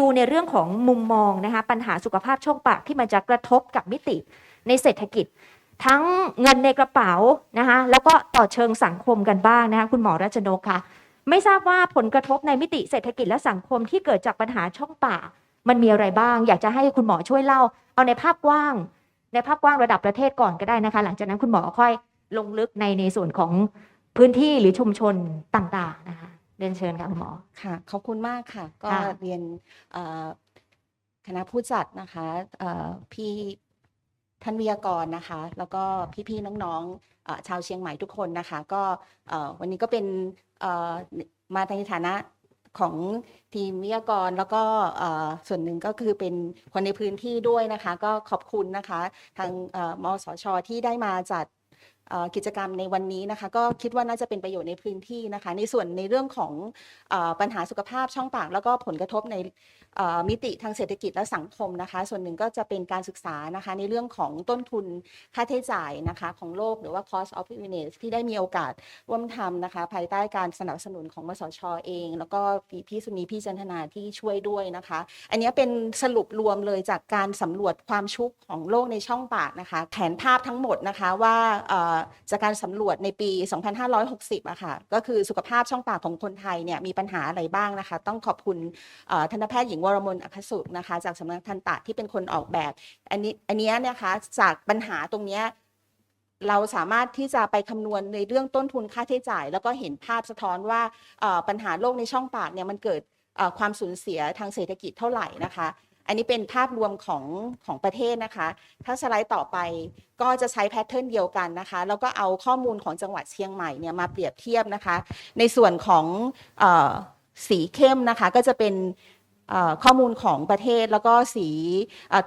ดูในเรื่องของมุมมองนะคะปัญหาสุขภาพช่องปากที่มันจะกระทบกับมิติในเศรษฐกิจ ทั้งเงินในกระเป๋านะคะแล้วก็ต่อเชิงสังคมกันบ้างนะคะคุณหมอรัชนกค่ะ ไม่ทราบว่าผลกระทบในมิติเศรษฐกิจและสังคมที่เกิดจากปัญหาช่องปากมันมีอะไรบ้าง อยากจะให้คุณหมอช่วยเล่า เอาในภาพกว้าง ในภาพกว้างระดับประเทศก่อนก็ได้นะคะ หลังจากนั้นคุณหมอค่อยลงลึกในในส่วนของพื้นที่หรือชุมชนต่างๆนะคะ เรียนเชิญค่ะคุณหมอค่ะขอบคุณมากค่ะ ก็ค่ะเรียนเอ่อคณะผู้จัดนะคะเอ่อพี่ท่านวิทยากรนะคะ แล้วก็พี่ๆน้องๆเอ่อชาวเชียงใหม่ทุกคนนะคะ ก็เอ่อวันนี้ก็เป็นเอ่อมาในฐานะของทีมวิทยากรแล้วก็เอ่อส่วนหนึ่งก็คือเป็นคนในพื้นที่ด้วยนะคะ ก็ขอบคุณนะคะ ทางเอ่อมสชที่ได้มาจัดเอ่อ กิจกรรมในวันนี้นะคะ ก็คิดว่าน่าจะเป็นประโยชน์ในพื้นที่นะคะ ในส่วนในเรื่องของอปัญหาสุขภาพช่องปาก แล้วก็ผลกระทบในมิติทางเศรษฐกิจและสังคมนะคะ ส่วนหนึ่งก็จะเป็นการศึกษานะคะในเรื่องของต้นทุนค่าใช้จ่ายนะคะของโลกหรือว่า cost of illness ที่ได้มีโอกาสร่วมทำนะคะ ภายใต้การสนับสนุนของมสชเอง แล้วก็พี่พี่สุนีพี่จันทนาที่ช่วยด้วยนะคะ อันนี้เป็นสรุปรวมเลยจากการสำรวจความชุกของโลกในช่องปากนะคะ แผนภาพทั้งหมดนะคะว่าจากการสำรวจในปี 2560อะค่ะก็คือสุขภาพช่องปากของคนไทยเนี่ยมีปัญหาอะไรบ้างนะคะ ต้องขอบคุณเอ่อทันตแพทย์หญิงวรมนอัคสุนะคะจากสำนักทันตะที่เป็นคนออกแบบ อันนี้อันนี้นะคะจากปัญหาตรงเนี้ยเราสามารถที่จะไปคำนวณในเรื่องต้นทุนค่าใช้จ่าย แล้วก็เห็นภาพสะท้อนว่าปัญหาโรคในช่องปากเนี่ยมันเกิดความสูญเสียทางเศรษฐกิจเท่าไหร่นะคะอันนี้เป็นภาพรวมของของประเทศนะคะ ถ้าสไลด์ต่อไปก็จะใช้แพทเทิร์นเดียวกันนะคะ แล้วก็เอาข้อมูลของจังหวัดเชียงใหม่เนี่ยมาเปรียบเทียบนะคะ ในส่วนของอสีเข้มนะคะก็จะเป็น ข้อมูลของประเทศแล้วก็สี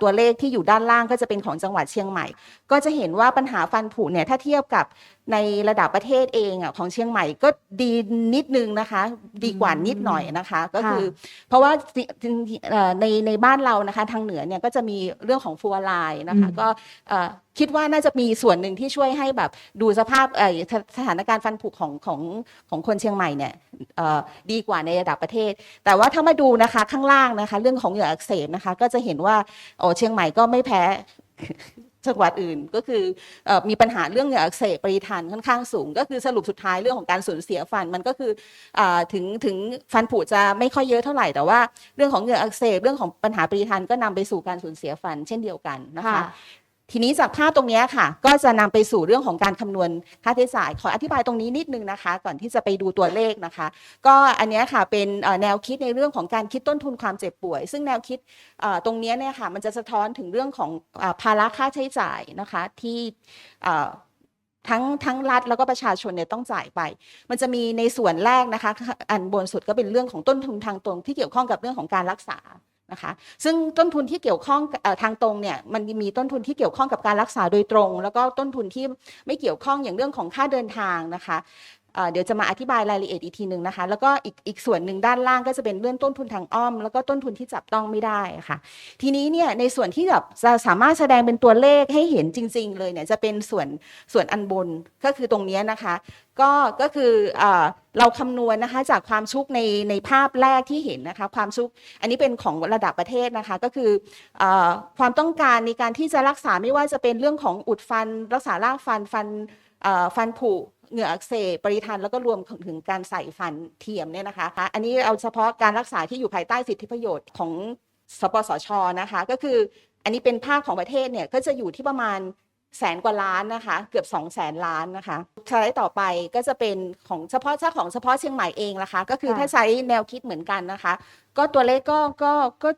ตัวเลขที่อยู่ด้านล่างก็จะเป็นของจังหวัดเชียงใหม่ ก็จะเห็นว่าปัญหาฟันผุเนี่ยถ้าเทียบกับ ในระดับประเทศเองอะของเชียงใหม่ก็ดีนิดนึงนะคะ ดีกว่านิดหน่อยนะคะ ก็คือ เพราะว่าจริงๆเอ่อในในบ้านเรานะคะ ทางเหนือเนี่ยก็จะมีเรื่องของฟลูออไรด์นะคะอืมก็เอ่อคิดว่าน่าจะมีส่วนหนึ่งที่ช่วยให้แบบดูสภาพเอ่อสสถานการณ์ฟันผุของของของคนเชียงใหม่เนี่ยเอ่อดีกว่าในระดับประเทศ แต่ว่าถ้ามาดูนะคะข้างล่างนะคะ เรื่องของเหงื่ออักเสบนะคะ ก็จะเห็นว่าโอ้เชียงใหม่ก็ไม่แพ้ จังหวัดอื่นก็คืออมีปัญหาเรื่องเหงื่ออักเสบปริทันค่อนข้างสูง ก็คือสรุปสุดท้ายเรื่องของการสูญเสียฟันมันก็คืออถึงถึงฟันผุจะไม่ค่อยเยอะเท่าไหร่แต่ว่าเรื่องของเหงื่ออักเสบเรื่องของปัญหาปริทันก็นำไปสู่การสูญเสียฟันเช่นเดียวกันนะคะ ทีนี้จากภาพตรงนี้ค่ะ ก็จะนำไปสู่เรื่องของการคำนวณค่าใช้จ่าย ขออธิบายตรงนี้นิดนึงนะคะ ก่อนที่จะไปดูตัวเลขนะคะ ก็อันนี้ค่ะเป็นแนวคิดในเรื่องของการคิดต้นทุนความเจ็บป่วย ซึ่งแนวคิดตรงนี้เนี่ยค่ะมันจะสะท้อนถึงเรื่องของภาระค่าใช้จ่ายนะคะที่ทั้งทั้งรัฐแล้วก็ประชาชนเนี่ยต้องจ่ายไป มันจะมีในส่วนแรกนะคะ อันบนสุดก็เป็นเรื่องของต้นทุนทางตรงที่เกี่ยวข้องกับเรื่องของการรักษา นะคะซึ่งต้นทุนที่เกี่ยวข้องอทางตรงเนี่ยมันมีต้นทุนที่เกี่ยวข้องกับการรักษาโดยตรง แล้วก็ต้นทุนที่ไม่เกี่ยวข้องอย่างเรื่องของค่าเดินทางนะคะ เดี๋ยวจะมาอธิบายรายละเอียดอีกทีหนึ่งนะคะ แล้วก็อีกอีกส่วนหนึ่งด้านล่างก็จะเป็นเรื่องต้นทุนทางอ้อม แล้วก็ต้นทุนที่จับต้องไม่ได้ค่ะ ทีนี้เนี่ยในส่วนที่แบบจะสามารถแสดงเป็นตัวเลขให้เห็นจริง ๆ เลยเนี่ยจะเป็นส่วนส่วนอันบนก็คือตรงนี้นะคะ ก็ก็คือเอ่อเราคำนวณนะคะจากความชุกในในภาพแรกที่เห็นนะคะความชุกอันนี้เป็นของระดับประเทศนะคะก็คืออความต้องการในการที่จะรักษาไม่ว่าจะเป็นเรื่องของอุดฟัน รักษารากฟันฟันฟันผุ เหงื่ออักเสบปริทันแล้วก็รวมถึงการใส่ฟันเทียมเนี่ยนะคะ อันนี้เอาเฉพาะการรักษาที่อยู่ภายใต้สิทธิประโยชน์ของสปสชนะคะ ก็คืออันนี้เป็นภาคของประเทศเนี่ยก็จะอยู่ที่ประมาณแสนกว่าล้านนะคะ เกือบ2 0 0แสนล้านนะคะสไลด์ต่อไปก็จะเป็นของเฉพาะเจ้าของเฉพาะเชียงใหม่เองนะคะ ก็คือถ้าใช้แนวคิดเหมือนกันนะคะ ก็ตัวเลขก็ก็ก็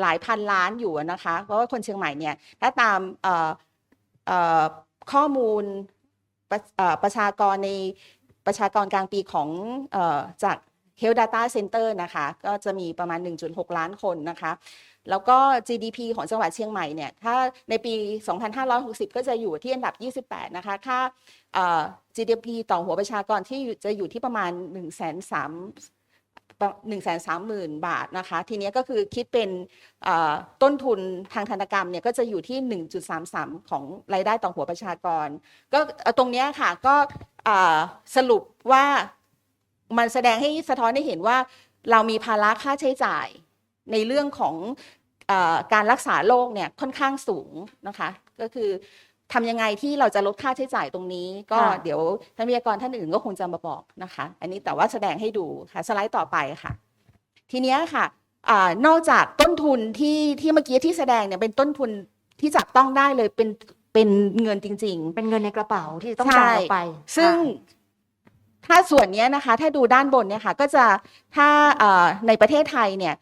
หลายพันล้านอยู่นะคะ เพราะว่าคนเชียงใหม่เนี่ยถ้าตามข้อมูล ประชากรในประชากรกลางปีของจาก Health Data Center นะคะ ก็จะมีประมาณ 1.6 ล้านคนนะคะ แล้วก็ GDP ของจังหวัดเชียงใหม่เนี่ย ถ้าในปี 2560 ก็จะอยู่ที่อันดับ 28 นะคะ ค่า GDP ต่อหัวประชากรที่จะอยู่ที่ประมาณ 1 3 1 3 0 0 0 0บาทนะคะ ทีนี้ก็คือคิดเป็นต้นทุนทางธนกรรมเนี่ยก็จะอยู่ที่ 1.33 ของรายได้ต่อหัวประชากร ก็ตรงนี้ค่ะก็สรุปว่ามันแสดงให้สะท้อนให้เห็นว่าเรามีภาระค่าใช้จ่ายในเรื่องของอการรักษาโรคเนี่ยค่อนข้างสูงนะคะ ก็คือ ทำยังไงที่เราจะลดค่าใช้จ่ายตรงนี้ ก็ค่ะ เดี๋ยวท่านวิทยากรท่านอื่นก็คงจะมาบอกนะคะ อันนี้แต่ว่าแสดงให้ดูค่ะสไลด์ต่อไปค่ะ ทีเนี้ยค่ะอานอกจากต้นทุนที่ที่เมื่อกี้ที่แสดงเนี่ยเป็นต้นทุนที่จับต้องได้เลยเป็นเป็นเงินจริง ๆ เป็นเงินในกระเป๋าที่ต้องใช่จ่ายออกไปซึ่งค่ะ ถ้าส่วนเนี้ยนะคะ ถ้าดูด้านบนเนี่ยค่ะ ก็จะถ้าเอ่อในประเทศไทยเนี่ยเอ่อ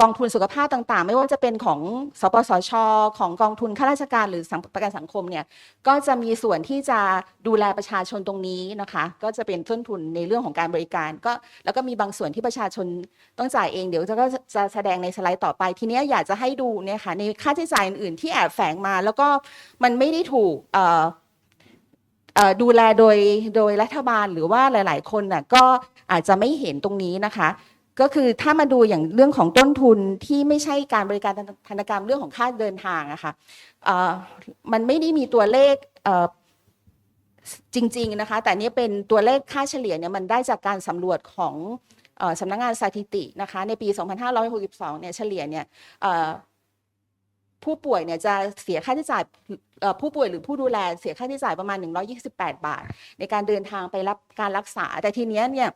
กองทุนสุขภาพต่างๆ ไม่ว่าจะเป็นของสปสช ของกองทุนข้าราชการหรือสังประกันสังคมเนี่ยก็จะมีส่วนที่จะดูแลประชาชนตรงนี้นะคะ ก็จะเป็นต้นทุนในเรื่องของการบริการ ก็แล้วก็มีบางส่วนที่ประชาชนต้องจ่ายเองเดี๋ยวจะก็จะแสดงในสไลด์ต่อไป ทีนี้อยากจะให้ดูเนี่ยค่ะในค่าใช้จ่ายอื่นๆที่แอบแฝงมา แล้วก็มันไม่ได้ถูกดูแลโดยโดยรัฐบาลหรือว่าหลาย ๆ คนน่ะก็อาจจะไม่เห็นตรงนี้นะคะ ก็คือถ้ามาดูอย่างเรื่องของต้นทุนที่ไม่ใช่การบริการธนกรรมเรื่องของค่าเดินทางอะค่ะเอ่อมันไม่ได้มีตัวเลขเจริง ๆ นะคะ แต่นนี้เป็นตัวเลขค่าเฉลี่ยเนี่ยมันได้จากการสำรวจของอสำนักงานสถิตินะคะในปี 2562 เนี่ยเฉลี่ยเนี่ยผู้ป่วยเนี่ยจะเสียค่าใช้จ่ายผู้ป่วยหรือผู้ดูแลเสียค่าใช้จ่ายประมาณ 128 บาท ในการเดินทางไปรับการรักษา แต่ทีเนี้ยเนี่ย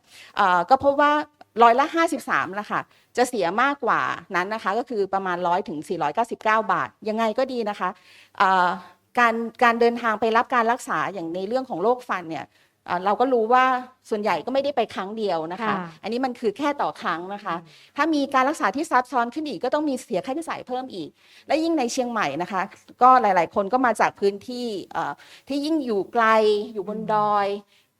ก็พบว่า ร้อยละ 53ละค่ะ จะเสียมากกว่านั้นนะคะ ก็คือประมาณ 100ถึง499 บาท ยังไงก็ดีนะคะเอ่อการการเดินทางไปรับการรักษาอย่างในเรื่องของโรคฟันเนี่ยเอ่อเราก็รู้ว่าส่วนใหญ่ก็ไม่ได้ไปครั้งเดียวนะคะค่ะอันนี้มันคือแค่ต่อครั้งนะคะ ถ้ามีการรักษาที่ซับซ้อนขึ้นอีกก็ต้องมีเสียค่าใช้จ่ายเพิ่มอีก และยิ่งในเชียงใหม่นะคะ ก็หลาย ๆ คนก็มาจากพื้นที่เอ่อที่ยิ่งอยู่ไกลอยู่บนดอย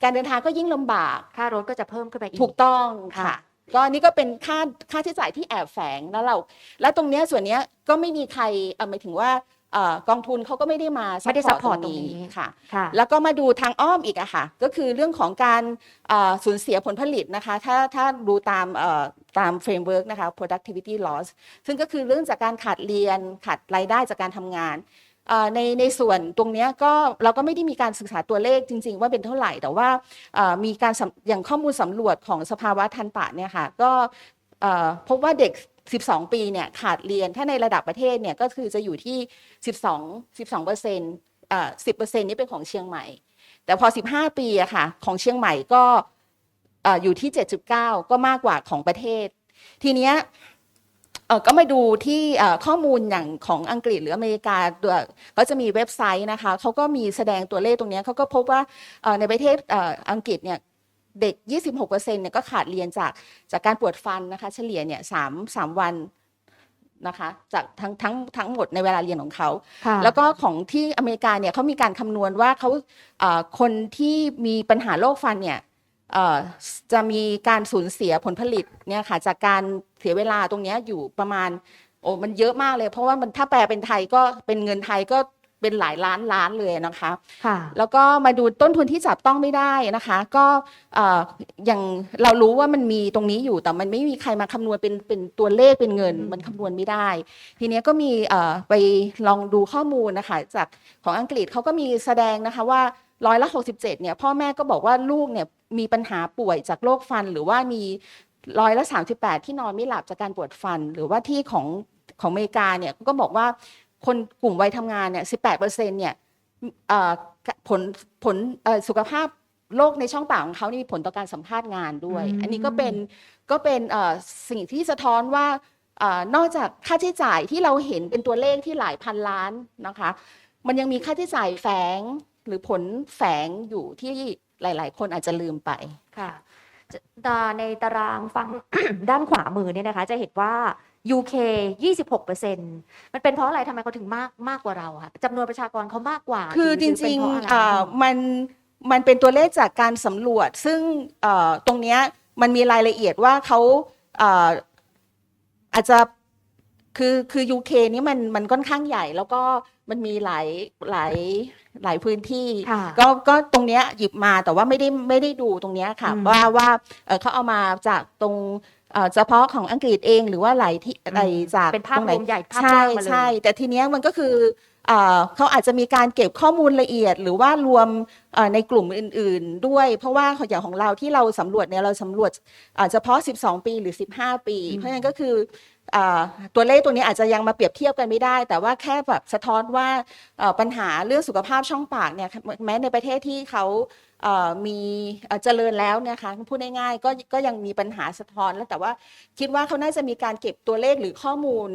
การเดินทางก็ยิ่งลำบาก ค่ารถก็จะเพิ่มขึ้นไปอีก ถูกต้องค่ะค่ะก็อันนี่ก็เป็นค่าค่าใช้จ่ายที่แอบแฝงแล้วเรา แล้วตรงเนี้ยส่วนเนี้ยก็ไม่มีใครเอ่อหมายถึงว่าเอ่อกองทุนเขาก็ไม่ได้มาไม่ได้ support support ตรงนี้ค่ะค่ะ แล้วก็มาดูทางอ้อมอีกอะค่ะ ก็คือเรื่องของการเอ่อสูญเสียผลผลิตนะคะ ถ้าถ้าดูตามเอ่อตามเฟรมเวิร์กนะคะ productivity loss ซึ่งก็คือเรื่องจากการขาดเรียนขาดรายได้จากการทำงานเอ่อ ในในส่วนตรงนี้ก็เราก็ไม่ได้มีการศึกษาตัวเลขจริง ๆ ว่าเป็นเท่าไหร่ แต่ว่ามีการอย่างข้อมูลสำรวจของสภาวะทันตะเนี่ยค่ะก็พบว่าเด็ก 12 ปีเนี่ยขาดเรียนถ้าในระดับประเทศเนี่ยก็คือจะอยู่ที่ 12 12เปอร์เซ็นต์เอ่อ10เปอร์เซ็นต์นี่เป็นของเชียงใหม่ แต่พอ 15 ปีอะค่ะของเชียงใหม่ก็อยู่ที่ 7.9 ก็มากกว่าของประเทศ ทีเนี้ย เอ่อก็มาดูที่เอ่อข้อมูลอย่างของอังกฤษหรืออเมริกาด้วยเขาจะมีเว็บไซต์นะคะเขาก็มีแสดงตัวเลขตรงเนี้ยเขาก็พบว่าเอ่อในประเทศเอ่ออังกฤษเนี่ยเด็ก 26%เนี่ยก็ขาดเรียนจากจากการปวดฟันนะคะเฉลี่ยเนี่ย3 3วันนะคะจากทั้งทั้งทั้งหมดในเวลาเรียนของเขาค่ะแล้วก็ของที่อเมริกาเนี่ยเขามีการคำนวณว่าเขาเอ่อคนที่มีปัญหาโรคฟันเนี่ยเอ่อ จะมีการสูญเสียผลผลิตเนี่ยค่ะจากการเสียเวลาตรงเนี้ยอยู่ประมาณโอ้มันเยอะมากเลย เพราะว่ามันถ้าแปลเป็นไทยก็เป็นเงินไทยก็เป็นหลายล้านล้านเลยนะคะค่ะแล้วก็มาดูต้นทุนที่จับต้องไม่ได้นะคะ ก็เอ่ออย่างเรารู้ว่ามันมีตรงนี้อยู่แต่มันไม่มีใครมาคำนวณเป็นเป็นตัวเลขเป็นเงินอืมมันคำนวณไม่ได้ ทีเนี้ยก็มีเอ่อไปลองดูข้อมูลนะคะจากของอังกฤษเขาก็มีแสดงนะคะว่าร้อยละ67เนี่ยพ่อแม่ก็บอกว่าลูกเนี่ย มีปัญหาป่วยจากโรคฟัน หรือว่ามีร้อยละ38 ที่นอนไม่หลับจากการปวดฟัน หรือว่าที่ของของอเมริกาเนี่ยก็บอกว่าคนกลุ่มวัยทำงานเนี่ย18%เนี่ยเอ่อผลผลเอ่อสุขภาพโรคในช่องปากของเขานี่มีผลต่อการสัมภาษณ์งานด้วยอืมอันนี้ก็เป็นก็เป็นเอ่อสิ่งที่สะท้อนว่าเอ่อนอกจากค่าใช้จ่ายที่เราเห็นเป็นตัวเลขที่หลายพันล้านนะคะ มันยังมีค่าใช้จ่ายแฝงหรือผลแฝงอยู่ที่ หลาย ๆ คนอาจจะลืมไปค่ะจะตาในตารางฟัง ด้านขวามือเนี่ยนะคะ จะเห็นว่า UK 26%มันเป็นเพราะอะไรทำไมเขาถึงมากมากกว่าเราคะจำนวนประชากรเขามากกว่า คือหจอเป็นริงเพาะอะๆไรอ่ามันมันเป็นตัวเลขจากการสำรวจ ซึ่งเอ่อตรงเนี้ยมันมีรายละเอียดว่าเขาเอ่ออาจจะคือคือ UK นี่มันมันค่อนข้างใหญ่แล้วก็ มันมีหลายหลายหลายพื้นที่ ค่ะก็ก็ตรงเนี้ยหยิบมาแต่ว่าไม่ได้ไม่ได้ดูตรงเนี้ยค่ะ อืมว่าว่าเอ่อเขาเอามาจากตรงเอ่อเฉพาะของอังกฤษเองหรือว่าหลายที่อะไรจากเป็นภาพตงไหรวมใหญ่ภาพใช่กว้างมาเลย ใช่ แต่ทีเนี้ยมันก็คือ เอ่อเขาอาจจะมีการเก็บข้อมูลละเอียด หรือว่ารวมเอ่อในกลุ่มอื่น ๆ ด้วย เพราะว่าอย่างของเราที่เราสำรวจเนี่ยเราสำรวจเอ่อเฉพาะ 12 ปีหรือ 15 ปีอืมเพราะฉะนั้นก็คืออ่าตัวเลขตัวนี้อาจจะยังมาเปรียบเทียบกันไม่ได้ แต่ว่าแค่แบบสะท้อนว่าเอ่อปัญหาเรื่องสุขภาพช่องปากเนี่ยแม้ในประเทศที่เขาเอ่อมีเอ่อเจริญแล้วเนะคะพูดง่ายๆก็ก็ยังมีปัญหาสะท้อนแล้วแต่ว่าคิดว่าเขาน่าจะมีการเก็บตัวเลขหรือข้อมูล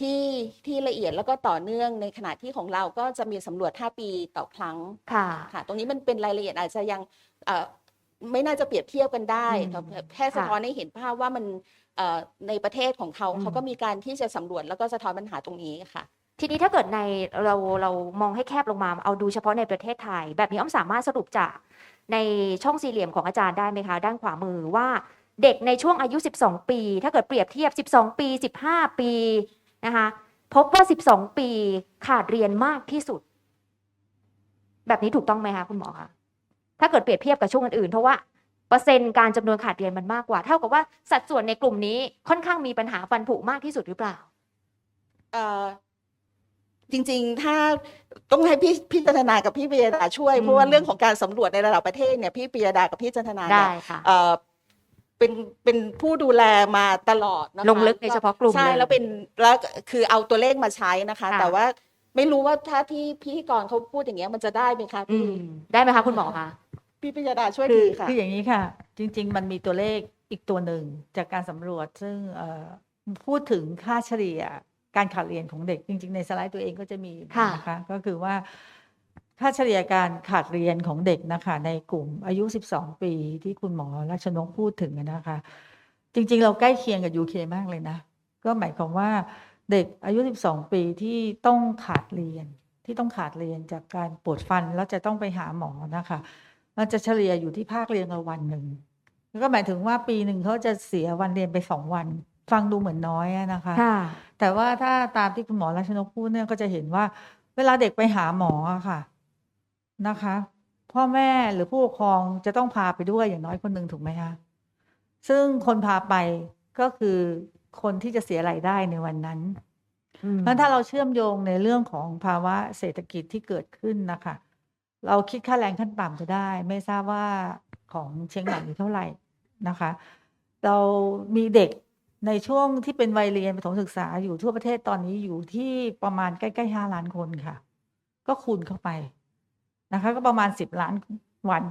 ที่ที่ละเอียดแล้วก็ต่อเนื่องในขณะที่ของเราก็จะมีสำรวจ 5 ปีต่อครั้งค่ะค่ะ ตรงนี้มันเป็นรายละเอียดอาจจะยังเอ่อไม่น่าจะเปรียบเทียบกันได้อืมแต่แค่สะท้อนให้เห็นภาพว่ามันเอ่อในประเทศของเขาอืมเขาก็มีการที่จะสำรวจแล้วก็สะท้อนปัญหาตรงนี้ค่ะ ทีนี้ถ้าเกิดในเราเรามองให้แคบลงมา เอาดูเฉพาะในประเทศไทย แบบนี้อ้อมสามารถสรุปจากในช่องสี่เหลี่ยมของอาจารย์ได้ไหมคะ ด้านขวามือว่าเด็กในช่วงอายุ 12 ปี ถ้าเกิดเปรียบเทียบ 12 ปี 15 ปี นะคะพบว่า 12 ปีขาดเรียนมากที่สุด แบบนี้ถูกต้องไหมคะคุณหมอคะถ้าเกิดเปรียบเทียบกับช่วงอื่นๆเพราะว่าเปอร์เซ็นต์การจำนวนขาดเรียนมันมากกว่า เท่ากับว่าสัดส่วนในกลุ่มนี้ค่อนข้างมีปัญหาฟันผุมากที่สุดหรือเปล่าเอ่อจริงๆ ถ้าต้องให้พี่พี่จันทนากับพี่ปิยดาช่วยอืมเพราะว่าเรื่องของการสำรวจในระดับประเทศเนี่ยพี่ปิยดากับพี่จันทนาได้เนี่ยค่ะ เอ่อเป็นเป็นผู้ดูแลมาตลอดนะคะลงลึกในเฉพาะกลุ่มใช่เลยแล้วเป็นแล้วคือเอาตัวเลขมาใช้นะคะ ค่ะ แต่ว่าไม่รู้ว่าถ้าที่พิธีกรเขาพูดอย่างเงี้ยมันจะได้ไหมคะอืพี่มได้ไหมคะคุณหมอคะ พี่ปิยดาช่วยคือทีค่ะ คืออย่างนี้ค่ะ จริง ๆ มันมีตัวเลขอีกตัวหนึ่งจากการสำรวจ ซึ่งเอ่อพูดถึงค่าเฉลี่ยการขาดเรียนของเด็ก จริง ๆ ในสไลด์ตัวเองก็จะมีค่ะ นะคะก็คือว่า ค่าเฉลี่ยการขาดเรียนของเด็กนะคะ ในกลุ่มอายุ 12 ปีที่คุณหมอรัชนกพูดถึงนะคะ จริงๆ เราใกล้เคียงกับ UK มากเลยนะ ก็หมายความว่าเด็กอายุ 12 ปีที่ต้องขาดเรียน ที่ต้องขาดเรียนจากการปวดฟันแล้วจะต้องไปหาหมอนะคะ มันจะเฉลี่ยอยู่ที่ภาคเรียนละวันหนึ่งแล้วก็หมายถึงว่าปีหนึ่งเขาจะเสียวันเรียนไปสองวัน ฟังดูเหมือนน้อยอะนะคะค่ะแต่ว่าถ้าตามที่คุณหมอรัชนกพูดเนี่ยก็จะเห็นว่า เวลาเด็กไปหาหมออะค่ะ นะคะ พ่อแม่หรือผู้ปกครองจะต้องพาไปด้วยอย่างน้อยคนหนึ่งถูกไหมคะซึ่งคนพาไปก็คือคนที่จะเสียรายได้ในวันนั้นเพราะถ้าเราเชื่อมโยงในเรื่องของภาวะเศรษฐกิจที่เกิดขึ้นนะคะ เราคิดค่าแรงขั้นต่ำจะได้ ไม่ทราบว่าของเชียงใหม่อยู่เท่าไหร่นะคะ เรามีเด็กในช่วงที่เป็นวัยเรียนประถมศึกษาอยู่ทั่วประเทศตอนนี้อยู่ที่ประมาณใกล้ๆห้าล้านคนค่ะ ก็คูณเข้าไป นะคะก็ประมาณสิบล้านวัน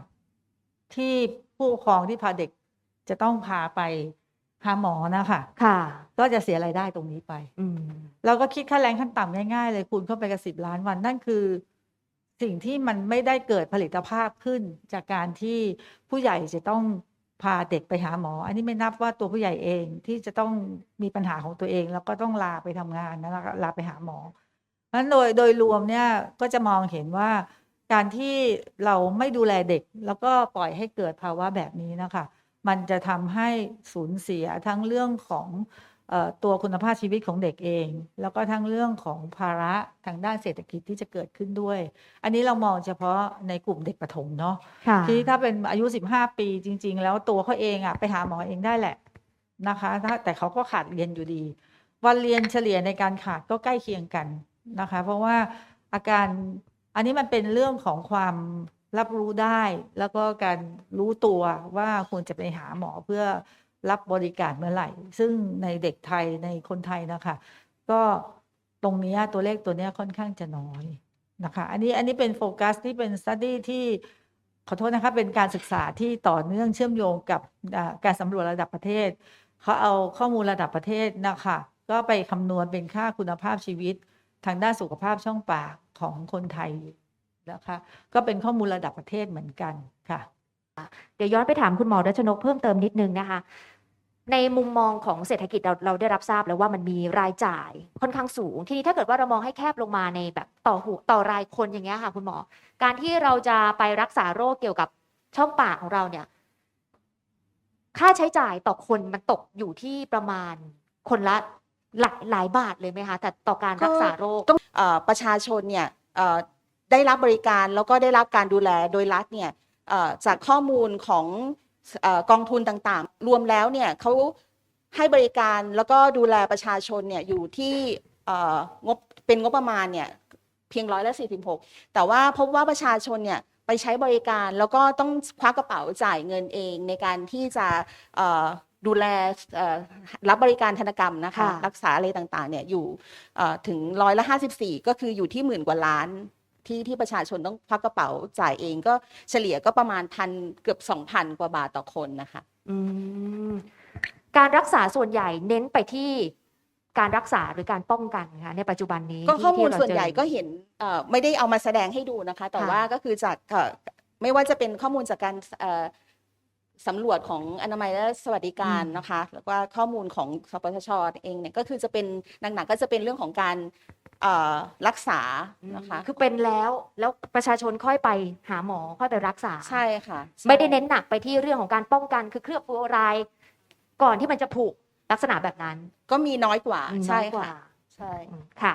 ที่ผู้ปกครองที่พาเด็กจะต้องพาไปหาหมอนะคะค่ะ ก็จะเสียรายได้ตรงนี้ไปอืมเราก็คิดค่าแรงขั้นต่ำง่ายๆ เลยคูณเข้าไปกับสิบล้านวันนั่นคือ สิ่งที่มันไม่ได้เกิดผลิตภาพขึ้น จากการที่ผู้ใหญ่จะต้องพาเด็กไปหาหมอ อันนี้ไม่นับว่าตัวผู้ใหญ่เองที่จะต้องมีปัญหาของตัวเอง แล้วก็ต้องลาไปทำงานนะแล้วก็ลาไปหาหมอเพราะฉะนั้นโดยโดยรวมเนี่ยก็จะมองเห็นว่า การที่เราไม่ดูแลเด็ก แล้วก็ปล่อยให้เกิดภาวะแบบนี้นะคะ มันจะทำให้สูญเสียทั้งเรื่องของเอ่อตัวคุณภาพชีวิตของเด็กเอง แล้วก็ทั้งเรื่องของภาระทางด้านเศรษฐกิจที่จะเกิดขึ้นด้วย อันนี้เรามองเฉพาะในกลุ่มเด็กประถมเนาะค่ะที่ถ้าเป็นอายุ 15 ปีจริง ๆ แล้วตัวเขาเองอะไปหาหมอเองได้แหละนะคะถ้าแต่เขาก็ขาดเรียนอยู่ดี วันเรียนเฉลี่ยในการขาดก็ใกล้เคียงกันนะคะ เพราะว่าอาการ อันนี้มันเป็นเรื่องของความรับรู้ได้ แล้วก็การรู้ตัวว่าควรจะไปหาหมอเพื่อรับบริการเมื่อไหร่ ซึ่งในเด็กไทยในคนไทยนะคะ ก็ตรงนี้ตัวเลขตัวเนี้ยค่อนข้างจะน้อยนะคะ อันนี้อันนี้เป็นโฟกัสที่เป็นสต u d ดี้ที่ขอโทษนะคะเป็นการศึกษาที่ต่อเนื่องเชื่อมโยงกับการสำรวจระดับประเทศเขาเอาข้อมูลระดับประเทศนะคะ ก็ไปคำนวณเป็นค่าคุณภาพชีวิต ทางด้านสุขภาพช่องปากของคนไทยนะคะก็เป็นข้อมูลระดับประเทศเหมือนกันค่ะ เดี๋ยวย้อนไปถามคุณหมอรัชนกเพิ่มเติมนิดนึงนะคะ ในมุมมองของเศรษฐกิจเราเราได้รับทราบแล้วว่ามันมีรายจ่ายค่อนข้างสูง ทีนี้ถ้าเกิดว่าเรามองให้แคบลงมาในแบบต่อหูต่อรายคนอย่างเงี้ยค่ะ คุณหมอ การที่เราจะไปรักษาโรคเกี่ยวกับช่องปากของเราเนี่ย ค่าใช้จ่ายต่อคนมันตกอยู่ที่ประมาณคนละ หลายหลายบาทเลยไหมคะ แต่ต่อการรักษาโรค ต้องเอ่อประชาชนเนี่ยเอ่อได้รับบริการแล้วก็ได้รับการดูแลโดยรัฐเนี่ยเอ่อจากข้อมูลของเออกองทุนต่างๆ รวมแล้วเนี่ยเขาให้บริการแล้วก็ดูแลประชาชนเนี่ยอยู่ที่เอ่องบเป็นงบประมาณเนี่ยเพียงร้อยละสี่สิบหกแต่ว่าพบว่าประชาชนเนี่ยไปใช้บริการแล้วก็ต้องควักกระเป๋าจ่ายเงินเองในการที่จะเอ่อ ดูแลเอ่อรับบริการธนกรรมนะคะค่ะรักษาอะไรต่างๆ เนี่ยอยู่เอ่อถึงร้อยละห้าสิบสี่ก็คืออยู่ที่หมื่นกว่าล้านที่ที่ประชาชนต้องควักกระเป๋าจ่ายเองก็เฉลี่ยก็ประมาณพันเกือบสองพันกว่าบาทต่อคนนะคะอืมการรักษาส่วนใหญ่เน้นไปที่การรักษาหรือการป้องกันคะในปัจจุบันนี้ก็ที่ข้อมูลที่เราส่วนใหญ่เจอก็เห็นเอ่อไม่ได้เอามาแสดงให้ดูนะคะ แต่ค่ะว่าก็คือจากเอ่อไม่ว่าจะเป็นข้อมูลจากการเอ่อ สำรวจของอนามัยและสวัสดิการนะคะ แล้วก็ข้อมูลของสปสชเองเนี่ยก็คือจะเป็นหนักๆก็จะเป็นเรื่องของการเอ่อรักษานะคะ คือเป็นแล้วแล้วประชาชนค่อยไปหาหมอค่อยไปรักษาใช่ค่ะใช่ไม่ได้เน้นหนักไปที่เรื่องของการป้องกัน คือเคลือบฟลูออไรด์ก่อนที่มันจะผุลักษณะแบบนั้น ก็มีน้อยกว่าอืมใช่น้อยกว่าค่ะใช่อืมค่ะ